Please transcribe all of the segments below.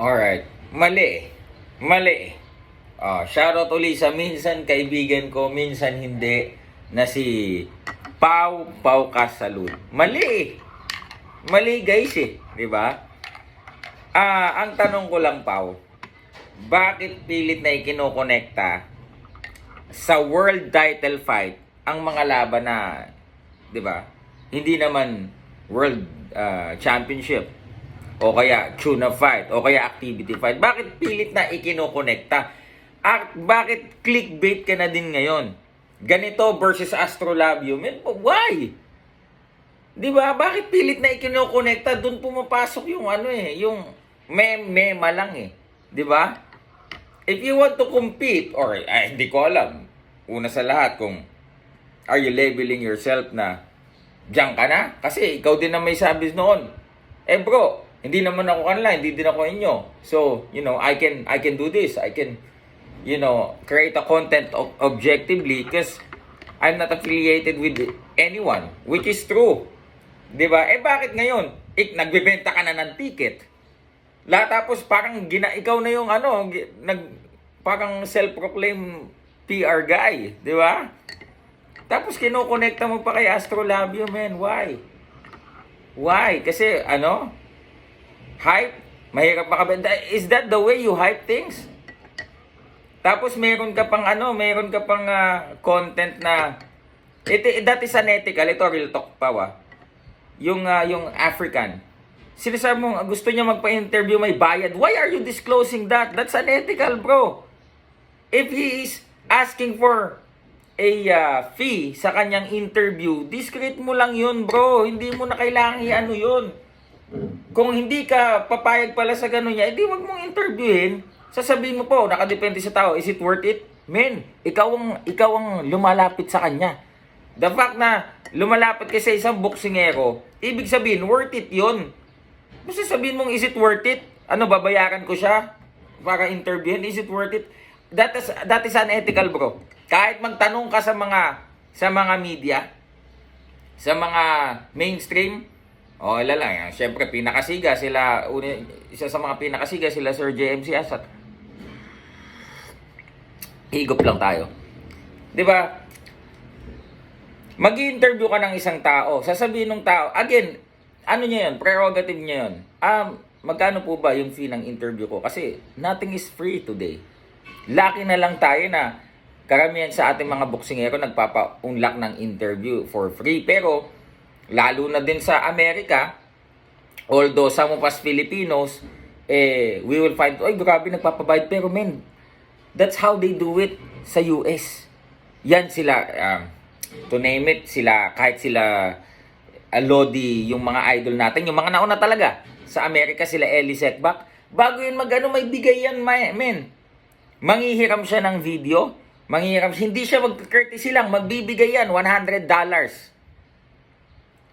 Alright. Mali. Mali. Oh, shoutout uli sa minsan kaibigan ko, minsan hindi, na si Pau Pau Kasalud. Mali. Mali guys eh. Di ba? Ah, ang tanong ko lang Pau, bakit pilit na ikinokonekta sa world title fight ang mga laban na, 'di ba? Hindi naman world ah, championship o kaya tuna fight o kaya activity fight. Bakit pilit na ikinokonekta? At bakit clickbait ka na din ngayon? Ganito versus Astrolabio. Men, why? 'Di ba? Bakit pilit na ikinokonekta? Doon pumapasok yung ano eh, yung meme-mema lang eh. 'Di ba? If you want to compete or ay, hindi ko alam. Una sa lahat kung are you labeling yourself na diyan ka na? Kasi ikaw din na may sabi noon. Eh bro, hindi naman ako kanila, hindi din ako inyo. So, you know, I can I can do this. I can you know, create a content ob- objectively because I'm not affiliated with anyone, which is true. 'Di ba? Eh bakit ngayon? Ik nagbebenta ka na ng ticket. La tapos parang gina ikaw na yung ano, nag parang self-proclaimed PR guy, 'di ba? Tapos kinokonekta mo pa kay Astrolabio, man. Why? Why? Kasi ano? Hype? Mahirap makabenta. Is that the way you hype things? Tapos meron ka pang ano, meron ka pang ah, content na it, that is unethical. Ito real talk pa wa. Yung ah, yung African. Sinasabi mo gusto niya magpa-interview may bayad. Why are you disclosing that? That's unethical, bro. If he is asking for a ah, fee sa kanyang interview, discreet mo lang yun, bro. Hindi mo na kailangan i-ano yun. Kung hindi ka papayag pala sa gano'n niya, edi wag mong interviewin. Sasabihin mo po, nakadepende sa tao, is it worth it? Men, ikaw ang, ikaw ang lumalapit sa kanya. The fact na lumalapit ka sa isang boksingero, ibig sabihin, worth it yun. Basta sabihin mong, is it worth it? Ano, babayaran ko siya para interviewin? Is it worth it? That is, that is unethical, bro. Kahit magtanong ka sa mga, sa mga media, sa mga mainstream, o oh, lang. Siyempre, pinakasiga sila, uni, isa sa mga pinakasiga sila Sir JMC Asat. Higop lang tayo. 'Di ba? Mag-interview ka ng isang tao, sasabihin ng tao, again, ano niya 'yon? Prerogative niya 'yon. Um, magkano po ba yung fee ng interview ko? Kasi nothing is free today. Lucky na lang tayo na karamihan sa ating mga boksingero nagpapa-unlock ng interview for free. Pero, lalo na din sa Amerika, although some of us Filipinos, eh, we will find, ay grabe nagpapabayad. Pero men, that's how they do it sa US. Yan sila, um, to name it, sila, kahit sila uh, Lodi, yung mga idol natin, yung mga nauna talaga. Sa Amerika, sila Ellie Setback. Bago yun magano may bigay yan, men. Manghihiram siya ng video. Manghihiram, hindi siya mag-courtesy lang, magbibigay yan, $100.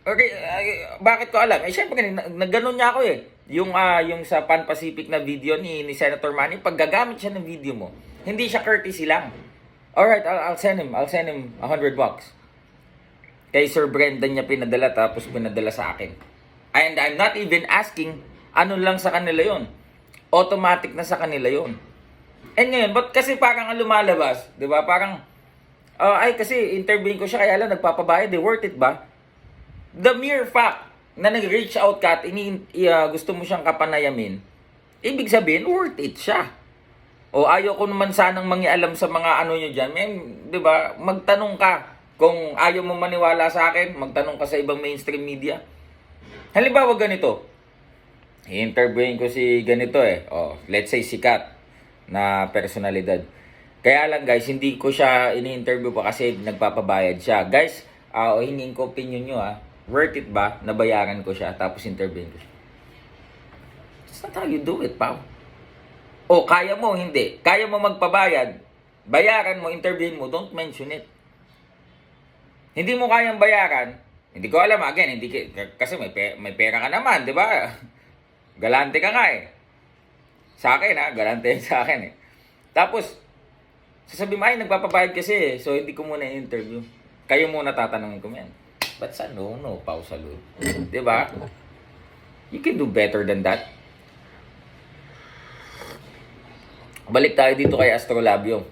Okay, ay, bakit ko alam? Eh, syempre, na- nagganon niya ako eh. Yung, ah, yung sa Pan Pacific na video ni, ni Senator Manny, pag gagamit siya ng video mo, hindi siya courtesy lang. Alright, I'll, I'll send him. I'll send him 100 bucks. Kay Sir Brendan niya pinadala tapos pinadala sa akin. And I'm not even asking ano lang sa kanila yon. Automatic na sa kanila yon. And ngayon, but kasi parang ang lumalabas, di ba? Parang, ah, ay kasi interviewin ko siya kaya lang nagpapabayad, eh, worth it ba? The mere fact na nag-reach out ka at ini, ah, gusto mo siyang kapanayamin, ibig sabihin, worth it siya. O ayaw ko naman sanang mangialam sa mga ano nyo dyan. Men, di ba, magtanong ka. Kung ayaw mo maniwala sa akin, magtanong ka sa ibang mainstream media. Halimbawa ganito, i-interviewin ko si ganito eh. Oh, let's say sikat na personalidad. Kaya lang guys, hindi ko siya ini-interview pa kasi nagpapabayad siya. Guys, uh, hingin ko opinion nyo ah. Worth it ba? Nabayaran ko siya tapos interviewin ko siya. That's not how you do it, pal. O kaya mo, hindi. Kaya mo magpabayad, bayaran mo, interviewin mo, don't mention it. Hindi mo kayang bayaran, hindi ko alam, again, hindi, kasi may, pe- may pera ka naman, di ba? Galante ka nga eh. Sa akin ha, galante sa akin eh. Tapos, sasabi mo, ay, nagpapabayad kasi eh, so hindi ko muna i-interview. Kayo muna tatanungin ko yan. Ba't sa no, no, pausa lo? Di ba? You can do better than that. balik tayo dito kay Astrolabio.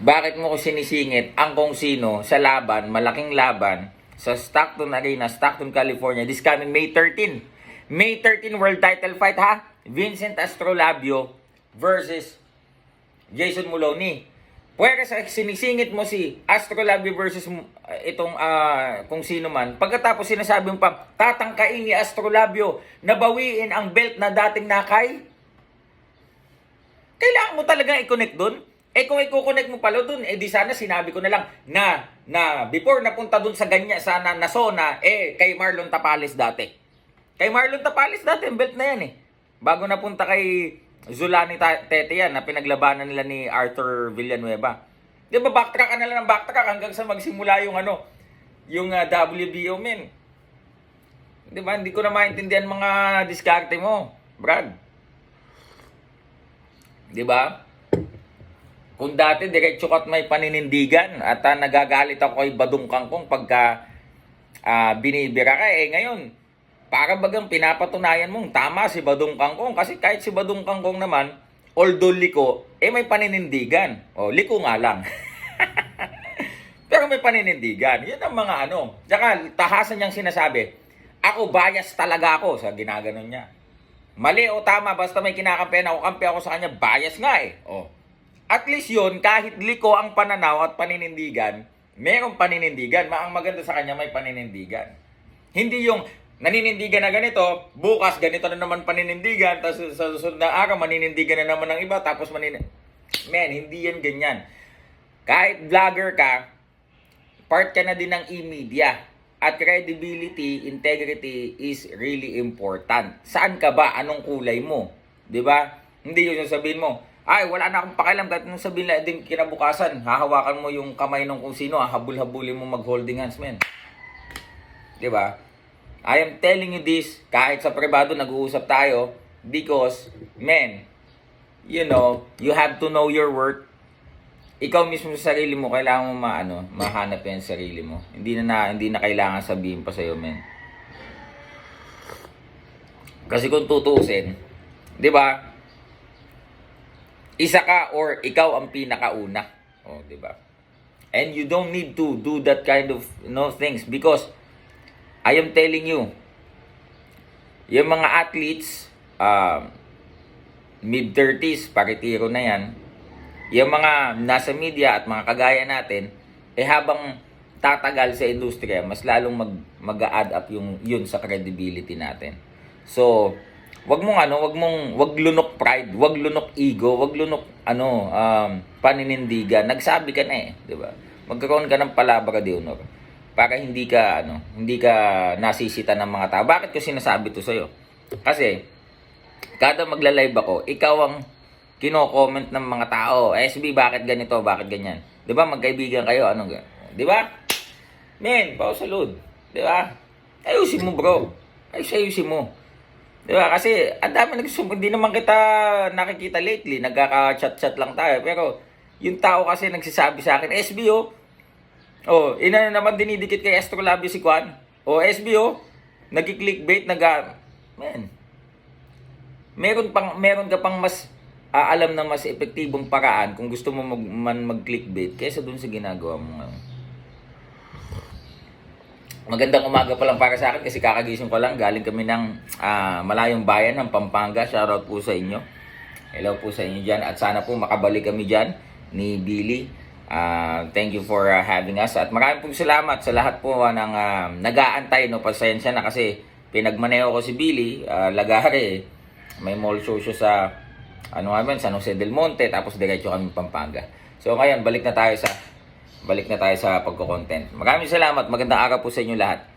Bakit mo ko sinisingit ang kung sino sa laban, malaking laban, sa Stockton Arena, Stockton, California, this coming May 13. May 13 World Title Fight ha? Vincent Astrolabio versus Jason Muloney. Pwede sa sinisingit mo si Astrolabio versus uh, itong ah, kung sino man. Pagkatapos sinasabi mo pa, tatangkain ni Astrolabio na bawiin ang belt na dating nakay. Kailangan mo talaga i-connect dun. Eh kung i-connect mo pala dun, eh di sana sinabi ko na lang na, na before napunta dun sa ganya, sana na zona, eh kay Marlon Tapales dati. Kay Marlon Tapales dati, ang belt na yan eh. Bago napunta kay Zulani Tete yan, na pinaglabanan nila ni Arthur Villanueva. Di ba backtrack ka na lang ng backtrack hanggang sa magsimula yung ano, yung ah, WBO men. Di ba? Hindi ko na maintindihan mga diskarte mo, Brad. Di ba? Kung dati diretso ka't may paninindigan at ah, nagagalit ako kay Badong Kangkong pagka ah, binibira ka, eh ngayon, para bagang pinapatunayan mong tama si Badong Kangkong. Kasi kahit si Badong Kangkong naman, although liko, eh may paninindigan. O, liko nga lang. Pero may paninindigan. Yun ang mga ano. Tsaka tahasan niyang sinasabi, ako bias talaga ako sa ginaganon niya. Mali o tama, basta may kinakampihan ako, kampi ako sa kanya, bias nga eh. Oh. At least yun, kahit liko ang pananaw at paninindigan, merong paninindigan. Ma ang maganda sa kanya, may paninindigan. Hindi yung naninindigan na ganito, bukas ganito na naman paninindigan, tapos sa susunod na araw maninindigan na naman ng iba, tapos manin... Men, hindi yan ganyan. Kahit vlogger ka, part ka na din ng e-media. At credibility, integrity is really important. Saan ka ba? Anong kulay mo? 'Di ba? Hindi yung sasabihin mo, ay, wala na akong pakialam kahit nung sabihin na din kinabukasan, hahawakan mo yung kamay ng kung sino, habul-habulin mo mag-holding hands, men. 'Di ba? I am telling you this, kahit sa privado nag-uusap tayo, because, men, you know, you have to know your worth. Ikaw mismo sa sarili mo, kailangan mo maano, mahanap yan sa sarili mo. Hindi na, na hindi na kailangan sabihin pa sa'yo, men. Kasi kung tutusin, di ba? Isa ka or ikaw ang pinakauna. Oh, di ba? And you don't need to do that kind of you know, things because I am telling you, yung mga athletes, um, mid-30s, paritiro na yan, yung mga nasa media at mga kagaya natin, eh habang tatagal sa industriya, mas lalong mag, mag-add up yung, yun sa credibility natin. So, wag mong ano, wag mong wag lunok pride, wag lunok ego, wag lunok ano, um, paninindigan. Nagsabi ka na eh, 'di ba? Magkaroon ka ng palabra de honor para hindi ka ano, hindi ka nasisita ng mga tao. Bakit ko sinasabi to sa'yo? Kasi kada magla-live ako, ikaw ang kino-comment ng mga tao. SB, bakit ganito? Bakit ganyan? 'Di ba? Magkaibigan kayo, ga- 'Di ba? Men, pao salud. 'Di ba? Ayusin mo, bro. Ay, ayusin mo. Di ba? Kasi ang dami nagsum hindi naman kita nakikita lately, nagkaka-chat-chat lang tayo. Pero yung tao kasi nagsasabi sa akin, SBO, oh, ina na naman dinidikit kay Astrolabio si Kwan. Oh, SBO, nagki-clickbait, naga, man, meron pang meron ka pang mas aalam na mas epektibong paraan kung gusto mo mag, man mag-clickbait kaysa dun sa ginagawa mo ngayon. Magandang umaga pa lang para sa akin kasi kakagising ko lang. Galing kami ng ah, malayong bayan ng Pampanga. Shoutout po sa inyo. Hello po sa inyo dyan. At sana po makabalik kami dyan ni Billy. Ah, thank you for ah, having us. At maraming pong salamat sa lahat po ah, ng ah, nag-aantay. No, pasensya na kasi pinagmaneho ko si Billy. ah, lagare. May mall show siya sa ano nga ba, San Jose del Monte. Tapos diretso kami Pampanga. So ngayon, balik na tayo sa balik na tayo sa pagko-content. Maraming salamat. Magandang araw po sa inyo lahat.